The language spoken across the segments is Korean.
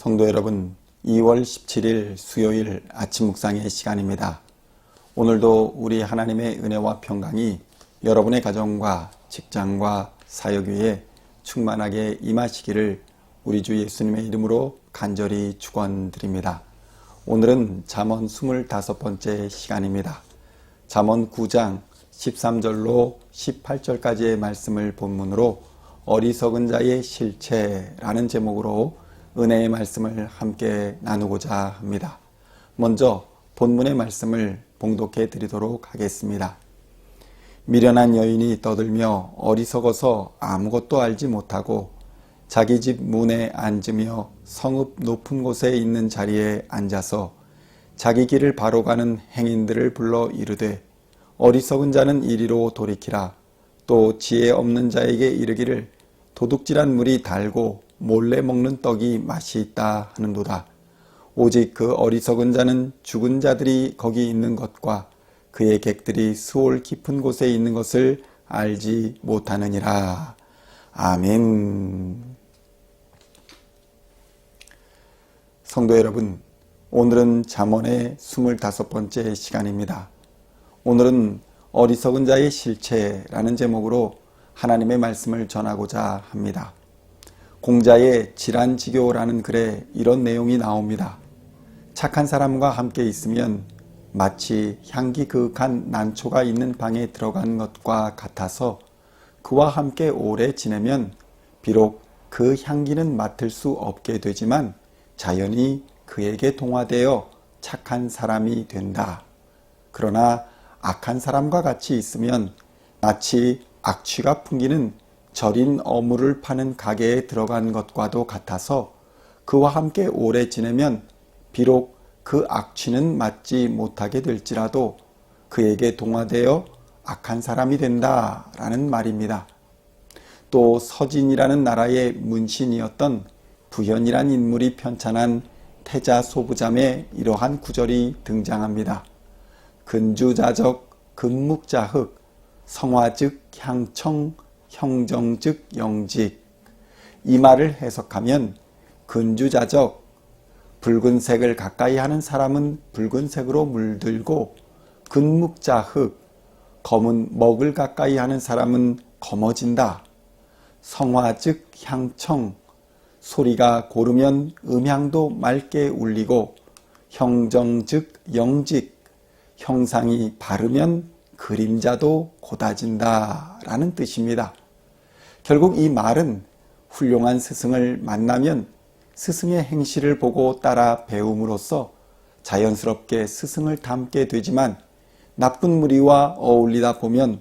성도 여러분, 2월 17일 수요일 아침 묵상의 시간입니다. 오늘도 우리 하나님의 은혜와 평강이 여러분의 가정과 직장과 사역 위에 충만하게 임하시기를 우리 주 예수님의 이름으로 간절히 축원드립니다. 오늘은 잠언 25번째 시간입니다. 잠언 9장 13절로 18절까지의 말씀을 본문으로 어리석은 자의 실체라는 제목으로 은혜의 말씀을 함께 나누고자 합니다. 먼저 본문의 말씀을 봉독해 드리도록 하겠습니다. 미련한 여인이 떠들며 어리석어서 아무것도 알지 못하고 자기 집 문에 앉으며 성읍 높은 곳에 있는 자리에 앉아서 자기 길을 바로 가는 행인들을 불러 이르되 어리석은 자는 이리로 돌이키라 또 지혜 없는 자에게 이르기를 도둑질한 물이 달고 몰래 먹는 떡이 맛이 있다 하는도다. 오직 그 어리석은 자는 죽은 자들이 거기 있는 것과 그의 객들이 수월 깊은 곳에 있는 것을 알지 못하느니라. 아멘. 성도 여러분, 오늘은 잠언의 25번째 시간입니다. 오늘은 어리석은 자의 실체라는 제목으로 하나님의 말씀을 전하고자 합니다. 공자의 질환지교라는 글에 이런 내용이 나옵니다. 착한 사람과 함께 있으면 마치 향기 그윽한 난초가 있는 방에 들어간 것과 같아서 그와 함께 오래 지내면 비록 그 향기는 맡을 수 없게 되지만 자연히 그에게 동화되어 착한 사람이 된다. 그러나 악한 사람과 같이 있으면 마치 악취가 풍기는 절인 어물을 파는 가게에 들어간 것과도 같아서 그와 함께 오래 지내면 비록 그 악취는 맡지 못하게 될지라도 그에게 동화되어 악한 사람이 된다 라는 말입니다. 또 서진이라는 나라의 문신이었던 부현이란 인물이 편찬한 태자 소부잠에 이러한 구절이 등장합니다. 근주자적 근묵자흑 성화즉 향청 형정즉 영직 이 말을 해석하면 근주자적 붉은색을 가까이 하는 사람은 붉은색으로 물들고 근묵자흑 검은 먹을 가까이 하는 사람은 검어진다. 성화즉 향청 소리가 고르면 음향도 맑게 울리고 형정즉 영직 형상이 바르면 그림자도 고다진다 라는 뜻입니다. 결국 이 말은 훌륭한 스승을 만나면 스승의 행실을 보고 따라 배움으로써 자연스럽게 스승을 닮게 되지만 나쁜 무리와 어울리다 보면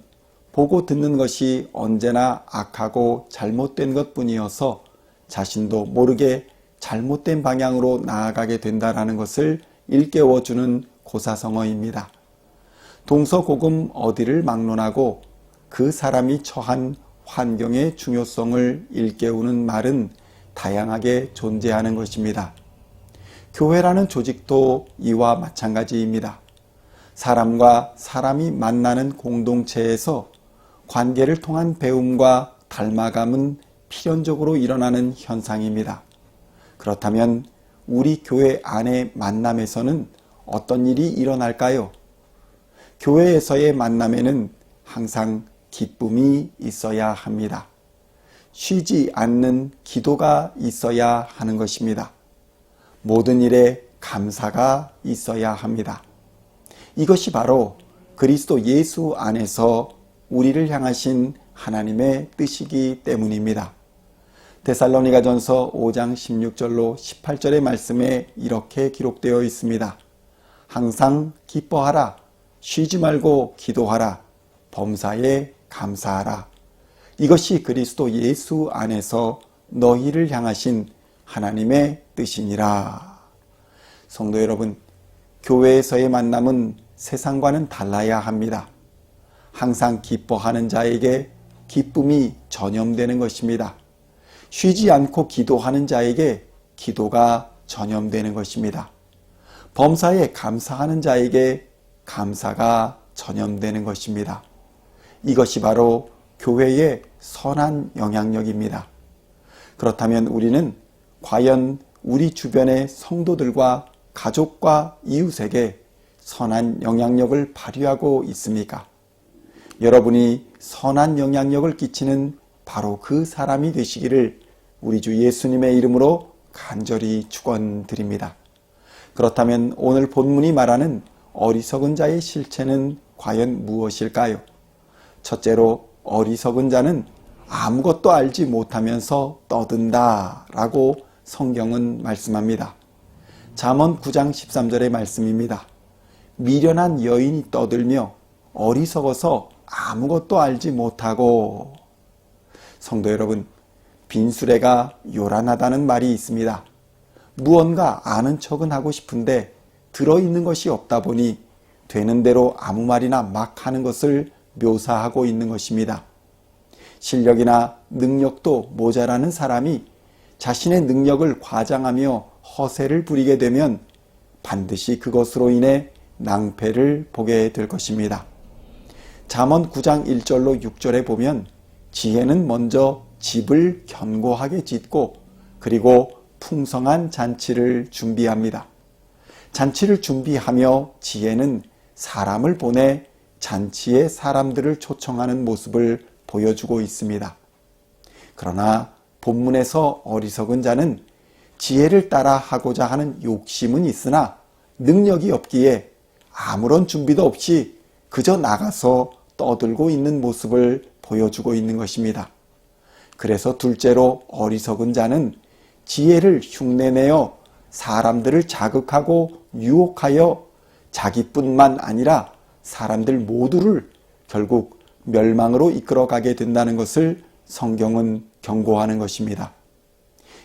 보고 듣는 것이 언제나 악하고 잘못된 것 뿐이어서 자신도 모르게 잘못된 방향으로 나아가게 된다라는 것을 일깨워주는 고사성어입니다. 동서고금 어디를 막론하고 그 사람이 처한 환경의 중요성을 일깨우는 말은 다양하게 존재하는 것입니다. 교회라는 조직도 이와 마찬가지입니다. 사람과 사람이 만나는 공동체에서 관계를 통한 배움과 닮아감은 필연적으로 일어나는 현상입니다. 그렇다면 우리 교회 안의 만남에서는 어떤 일이 일어날까요? 교회에서의 만남에는 항상 기쁨이 있어야 합니다. 쉬지 않는 기도가 있어야 하는 것입니다. 모든 일에 감사가 있어야 합니다. 이것이 바로 그리스도 예수 안에서 우리를 향하신 하나님의 뜻이기 때문입니다. 데살로니가 전서 5장 16절로 18절의 말씀에 이렇게 기록되어 있습니다. 항상 기뻐하라. 쉬지 말고 기도하라. 범사에 감사하라. 이것이 그리스도 예수 안에서 너희를 향하신 하나님의 뜻이니라. 성도 여러분, 교회에서의 만남은 세상과는 달라야 합니다. 항상 기뻐하는 자에게 기쁨이 전염되는 것입니다. 쉬지 않고 기도하는 자에게 기도가 전염되는 것입니다. 범사에 감사하는 자에게 감사가 전염되는 것입니다. 이것이 바로 교회의 선한 영향력입니다. 그렇다면 우리는 과연 우리 주변의 성도들과 가족과 이웃에게 선한 영향력을 발휘하고 있습니까? 여러분이 선한 영향력을 끼치는 바로 그 사람이 되시기를 우리 주 예수님의 이름으로 간절히 축원드립니다. 그렇다면 오늘 본문이 말하는 어리석은 자의 실체는 과연 무엇일까요? 첫째로 어리석은 자는 아무것도 알지 못하면서 떠든다 라고 성경은 말씀합니다. 잠언 9장 13절의 말씀입니다. 미련한 여인이 떠들며 어리석어서 아무것도 알지 못하고 성도 여러분 빈수레가 요란하다는 말이 있습니다. 무언가 아는 척은 하고 싶은데 들어있는 것이 없다 보니 되는 대로 아무 말이나 막 하는 것을 묘사하고 있는 것입니다. 실력이나 능력도 모자라는 사람이 자신의 능력을 과장하며 허세를 부리게 되면 반드시 그것으로 인해 낭패를 보게 될 것입니다. 잠언 9장 1절로 6절에 보면 지혜는 먼저 집을 견고하게 짓고 그리고 풍성한 잔치를 준비합니다. 잔치를 준비하며 지혜는 사람을 보내 잔치에 사람들을 초청하는 모습을 보여주고 있습니다. 그러나 본문에서 어리석은 자는 지혜를 따라 하고자 하는 욕심은 있으나 능력이 없기에 아무런 준비도 없이 그저 나가서 떠들고 있는 모습을 보여주고 있는 것입니다. 그래서 둘째로 어리석은 자는 지혜를 흉내내어 사람들을 자극하고 유혹하여 자기뿐만 아니라 사람들 모두를 결국 멸망으로 이끌어가게 된다는 것을 성경은 경고하는 것입니다.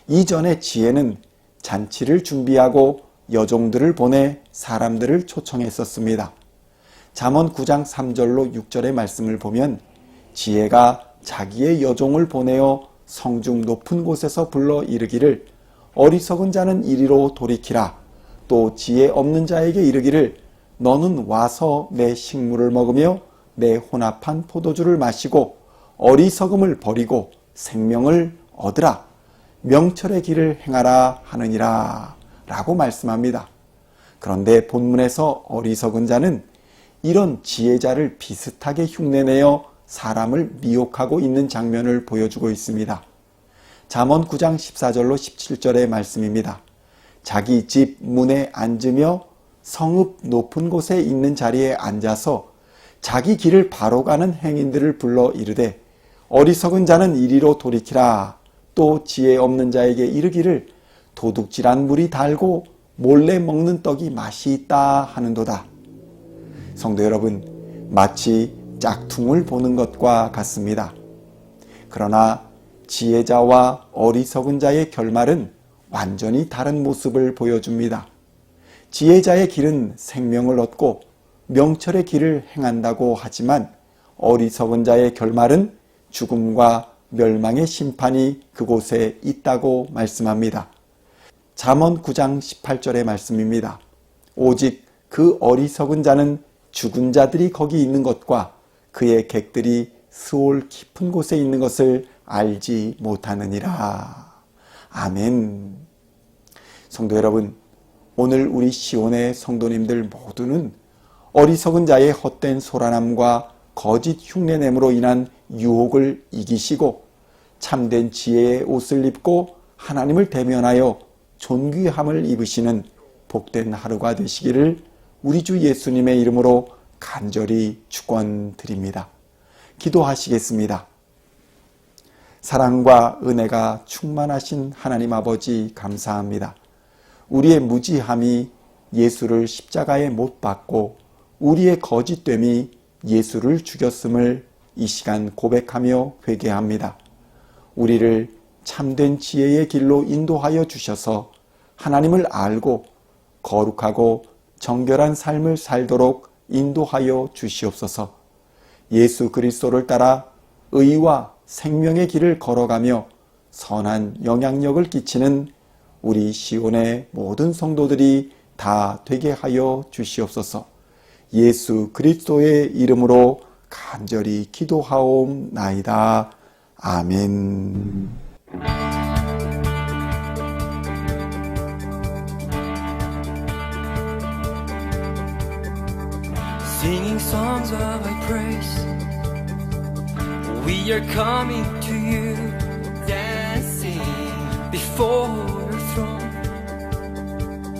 이전의 지혜는 잔치를 준비하고 여종들을 보내 사람들을 초청했었습니다. 잠언 9장 3절로 6절의 말씀을 보면 지혜가 자기의 여종을 보내어 성중 높은 곳에서 불러 이르기를 어리석은 자는 이리로 돌이키라 또 지혜 없는 자에게 이르기를 너는 와서 내 식물을 먹으며 내 혼합한 포도주를 마시고 어리석음을 버리고 생명을 얻으라 명철의 길을 행하라 하느니라 라고 말씀합니다. 그런데 본문에서 어리석은 자는 이런 지혜자를 비슷하게 흉내내어 사람을 미혹하고 있는 장면을 보여주고 있습니다. 잠언 9장 14절로 17절의 말씀입니다. 자기 집 문에 앉으며 성읍 높은 곳에 있는 자리에 앉아서 자기 길을 바로 가는 행인들을 불러 이르되 어리석은 자는 이리로 돌이키라 또 지혜 없는 자에게 이르기를 도둑질한 물이 달고 몰래 먹는 떡이 맛이 있다 하는도다. 성도 여러분, 마치 짝퉁을 보는 것과 같습니다. 그러나 지혜자와 어리석은 자의 결말은 완전히 다른 모습을 보여줍니다. 지혜자의 길은 생명을 얻고 명철의 길을 행한다고 하지만 어리석은 자의 결말은 죽음과 멸망의 심판이 그곳에 있다고 말씀합니다. 잠언 9장 18절의 말씀입니다. 오직 그 어리석은 자는 죽은 자들이 거기 있는 것과 그의 객들이 스올 깊은 곳에 있는 것을 알지 못하느니라. 아멘. 성도 여러분, 오늘 우리 시온의 성도님들 모두는 어리석은 자의 헛된 소란함과 거짓 흉내냄으로 인한 유혹을 이기시고 참된 지혜의 옷을 입고 하나님을 대면하여 존귀함을 입으시는 복된 하루가 되시기를 우리 주 예수님의 이름으로 간절히 축원드립니다. 기도하시겠습니다. 사랑과 은혜가 충만하신 하나님 아버지 감사합니다. 우리의 무지함이 예수를 십자가에 못 박고 우리의 거짓됨이 예수를 죽였음을 이 시간 고백하며 회개합니다. 우리를 참된 지혜의 길로 인도하여 주셔서 하나님을 알고 거룩하고 정결한 삶을 살도록 인도하여 주시옵소서. 예수 그리스도를 따라 의와 생명의 길을 걸어가며 선한 영향력을 끼치는 우리 시온의 모든 성도들이 다 되게 하여 주시옵소서. 예수 그리스도의 이름으로 간절히 기도하옵나이다. 아멘. Singing songs of our praise, we are coming to you, dancing before.